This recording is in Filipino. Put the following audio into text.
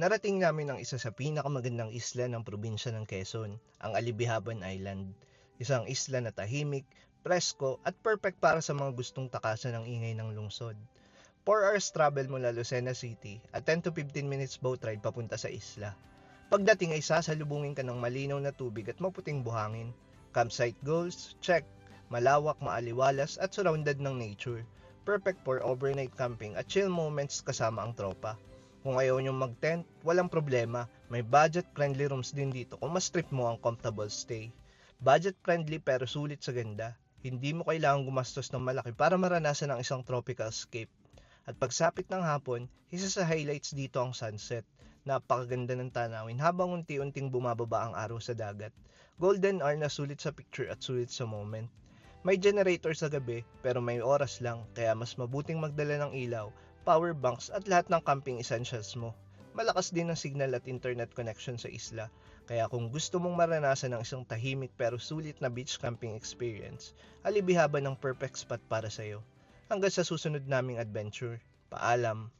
Narating namin ang isa sa pinakamagandang isla ng probinsya ng Quezon, ang Alibihaban Island. Isang isla na tahimik, presko at perfect para sa mga gustong takasan ng ingay ng lungsod. 4 hours travel mula Lucena City at 10 to 15 minutes boat ride papunta sa isla. Pagdating ay sasalubungin ka ng malinaw na tubig at maputing buhangin. Campsite goals, check. Malawak, maaliwalas at surrounded ng nature. Perfect for overnight camping at chill moments kasama ang tropa. Kung ayaw nyo mag-tent, walang problema. May budget-friendly rooms din dito kung mas trip mo ang comfortable stay. Budget-friendly pero sulit sa ganda. Hindi mo kailangang gumastos ng malaki para maranasan ang isang tropical escape. At pagsapit ng hapon, isa sa highlights dito ang sunset. Napakaganda ng tanawin habang unti-unting bumababa ang araw sa dagat. Golden hour na sulit sa picture at sulit sa moment. May generator sa gabi pero may oras lang kaya mas mabuting magdala ng ilaw power banks at lahat ng camping essentials mo. Malakas din ang signal at internet connection sa isla, kaya kung gusto mong maranasan ang isang tahimik pero sulit na beach camping experience, alibihaban ng perfect spot para sa'yo. Hanggang sa susunod naming adventure. Paalam!